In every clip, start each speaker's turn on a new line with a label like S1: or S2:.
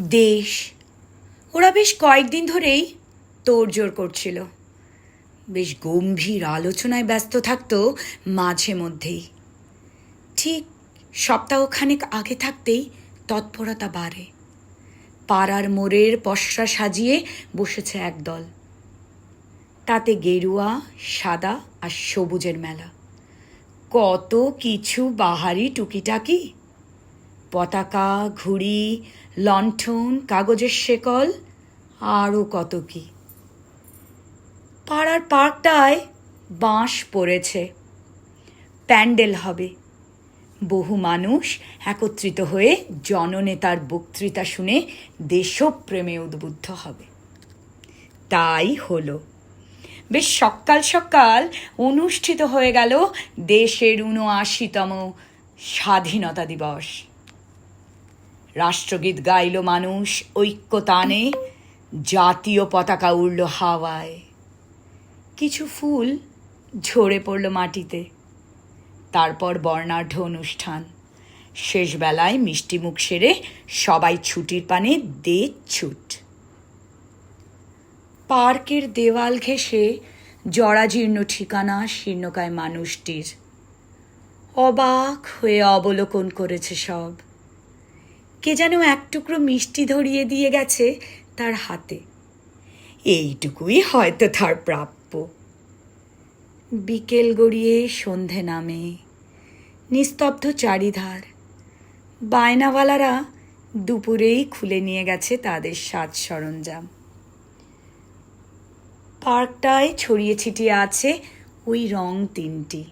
S1: দেশ। ওরা বেশ কয়েকদিন ধরেই তোড়জোড় করছিল। বেশ গম্ভীর আলোচনায় ব্যস্ত থাকত মাঝে মধ্যেই। ঠিক সপ্তাহখানেক আগে থাকতেই তৎপরতা বাড়ে। পাড়ার মোড়ের পশরা সাজিয়ে বসেছে একদল। তাতে গেরুয়া, সাদা আর সবুজের মেলা। কত কিছু বাহারি টুকিটাকি পতাকা, ঘুড়ি, লণ্ঠন, কাগজের শেকল আরও কত কি। পাড়ার পার্কটায় বাঁশ পড়েছে। প্যান্ডেল হবে। বহু মানুষ একত্রিত হয়ে জননেতার বক্তৃতা শুনে দেশপ্রেমে উদ্বুদ্ধ হবে। তাই হলো। বেশ সকাল সকাল অনুষ্ঠিত হয়ে গেল দেশের উনআশিতম স্বাধীনতা দিবস। রাষ্ট্রগীত গাইল মানুষ ঐক্য ঐক্যতানে জাতীয় পতাকা উড়ল হাওয়ায়। কিছু ফুল ঝরে পড়ল মাটিতে। তারপর বর্ণাঢ্য অনুষ্ঠান। শেষ বেলায় মিষ্টি মুখ সেরে সবাই ছুটির পানে দে ছুট। পার্কের দেওয়াল ঘেঁষে জরাজীর্ণ ঠিকানা শীর্ণকায় মানুষটির। অবাক হয়ে অবলোকন করেছে সব। কে যেন এক টুকরো মিষ্টি ধরিয়ে দিয়ে গেছে তার হাতে। এইটুকুই হয়তো তার প্রাপ্য। বিকেল গড়িয়ে সন্ধে নামে, নিস্তব্ধ চারিধার। বায়নাওয়ালারা দুপুরেই খুলে নিয়ে গেছে তাদের সাজ সরঞ্জাম। পার্কটায় ছড়িয়ে ছিটিয়ে আছে ওই রং তিনটি।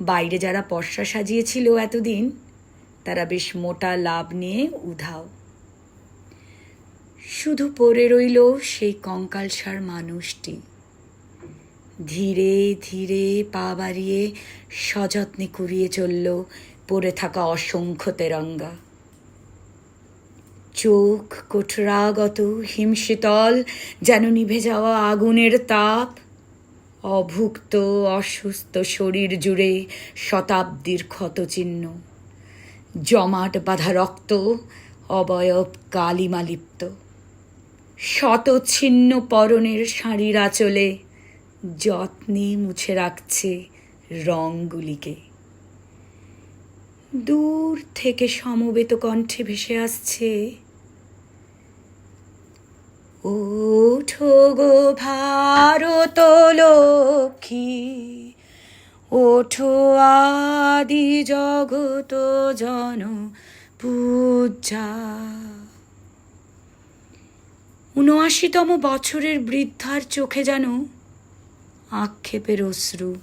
S1: বাইরে যারা পশরা সাজিয়েছিল এতদিন তারা বেশ মোটা লাভ নিয়ে উধাও। শুধু পড়ে রইল সেই কঙ্কালসার মানুষটি। ধীরে ধীরে পা বাড়িয়ে সযত্নে কুড়িয়ে চলল পড়ে থাকা অসংখ্য তেরঙ্গা। চোখ কোঠরাগত, হিমশীতল, যেন নিভে যাওয়া আগুনের তাপ। অভুক্ত, অসুস্থ শরীর জুড়ে শতাব্দীর ক্ষতচিহ্ন। জমাট বাঁধা রক্ত, অবয়ব কালিমালিপ্ত। শতচ্ছিন্ন পরনের শাড়ির আঁচলে যত্নে মুছে রাখছে রঙগুলিকে দূর থেকে সমবেত কণ্ঠে ভেসে আসছে, ওঠো গো ভারত লক্ষ্মী ওঠো আদি জগত জন পূজা। উনআশিতম বছরের বৃদ্ধার চোখে যেন আক্ষেপের অশ্রু।